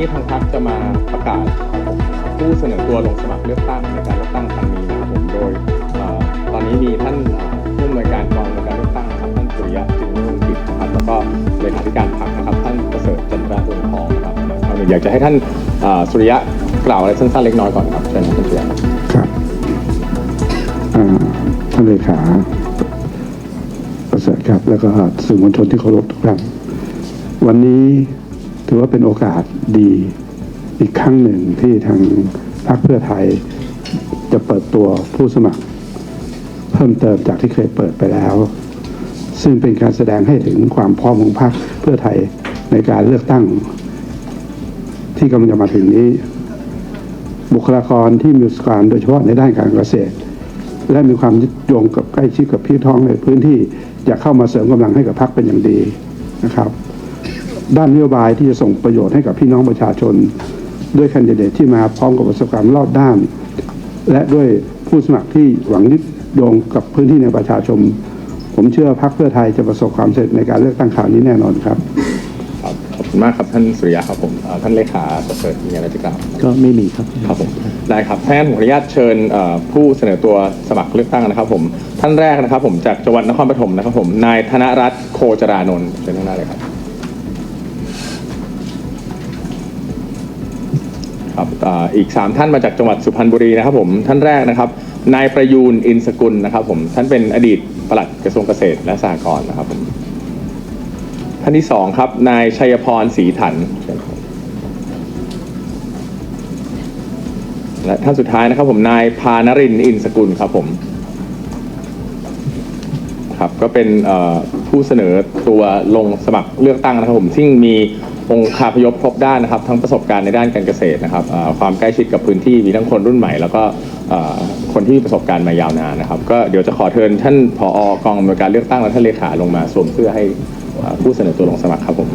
นี้ทางพรรคจะมาประกาศผู้เสนอตัวลงสมัครเลือกตั้งในการเลือกตั้งครั้งนี้นะครับผมโดยตอนนี้มีท่านผู้อำนวยการกองในการเลือกตั้งครับท่านสุริยะจึงรุ่งกิจนะครับแล้วก็เลขาธิการพรรคนะครับ ท่านประเสริฐจันทราดวงทองนะครับก่อนอื่นอยากจะให้ท่านสุริยะกล่าวอะไรสั้นๆเล็กน้อยก่อนครับเชิญท่านสุริยะครับอ่าท่านเลขาประเสริฐครับแล้วก็สื่อมวลชนที่เคารพทุกท่านวันนี้ ถือว่าเป็นโอกาสดีอีกครั้งหนึ่งที่ทางพรรคเพื่อไทยจะเปิดตัวผู้สมัคร เพิ่มเติมจากที่เคยเปิดไปแล้ว ซึ่งเป็นการแสดงให้ถึงความพร้อมของพรรคเพื่อไทยในการเลือกตั้ง ที่กำลังจะมาถึงนี้ บุคลากรที่มีสการโดยเฉพาะในด้านการเกษตร และมีความยึดโยงกับใกล้ชิดกับพี่ท้องในพื้นที่จะเข้ามาเสริมกำลังให้กับพรรคเป็นอย่างดีนะครับ ด้านนโยบายที่จะส่งประโยชน์ให้กับพี่น้องประชาชน ด้วยแคนดิเดตที่มาพร้อมกับประสบการณ์รอบด้าน และด้วยผู้สมัครที่หวังยึดโยงกับพื้นที่ในประชาชน ผมเชื่อพรรคเพื่อไทยจะประสบความสำเร็จในการเลือกตั้งคราวนี้แน่นอนครับครับขอบคุณมากครับท่านสุริยะครับผมเอ่อท่านเลขาประเสริฐมีอะไรจะกล่าวก็ไม่มีครับครับผมได้ครับถ้างั้นผมขออนุญาตเชิญเอ่อผู้เสนอตัวสมัครเลือกตั้งนะครับ ผมท่านแรกนะครับ ผมจากจังหวัดนครปฐมนะครับ ผมนายธนรัตน์โคจรานนท์เชิญข้างหน้าเลยครับ ครับอ่าอีก 3 ท่านมาจากจังหวัดสุพรรณบุรีนะครับผมท่านแรกนะครับนายประยูนอินสกุลนะครับผมท่านเป็นอดีตปลัดกระทรวงเกษตรและสหกรณ์นะครับผมท่านที่สองครับนายชัยพรศรีถันและท่านสุดท้ายนะครับผมนายพานรินอินสกุลครับผมครับก็เป็นผู้เสนอตัวลงสมัครเลือกตั้งนะครับผมซึ่งมี องค์คาพยพครบด้านนะครับ ทั้งประสบการณ์ในด้านการเกษตรนะครับความใกล้ชิดกับพื้นที่มีทั้งคนรุ่นใหม่ แล้วก็คนที่มีประสบการณ์มายาวนานนะครับ ก็เดี๋ยวจะขอเชิญท่านผอกองอำนวยการเลือกตั้งและท่านเลขาลงมาสวมเสื้อให้ผู้เสนอตัวลงสมัครครับผม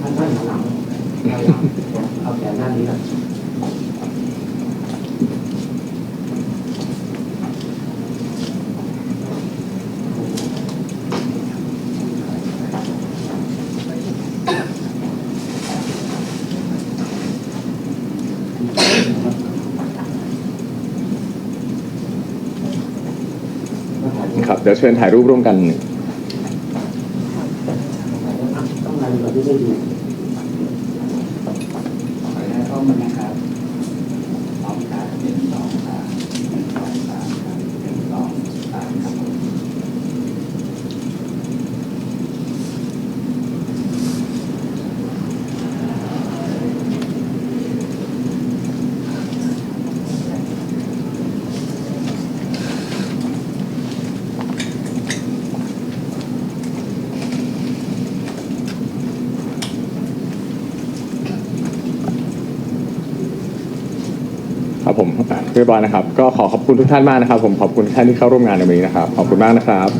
ท่านท่านหลังเอาแขนด้านนี้นะ ครับเดี๋ยวเชิญถ่ายรูปร่วมกัน ต้องการแบบที่ไม่ดี เข้ามานะครับสองขาหนึ่งสองขาหนึ่งสองสามครับหนึ่งสองสามครับผม ครับผมเรียบร้อยนะครับ ก็ขอขอบคุณทุกท่านมากนะครับ ผมขอบคุณท่านที่เข้าร่วมงานในวันนี้นะครับ ขอบคุณมากนะครับ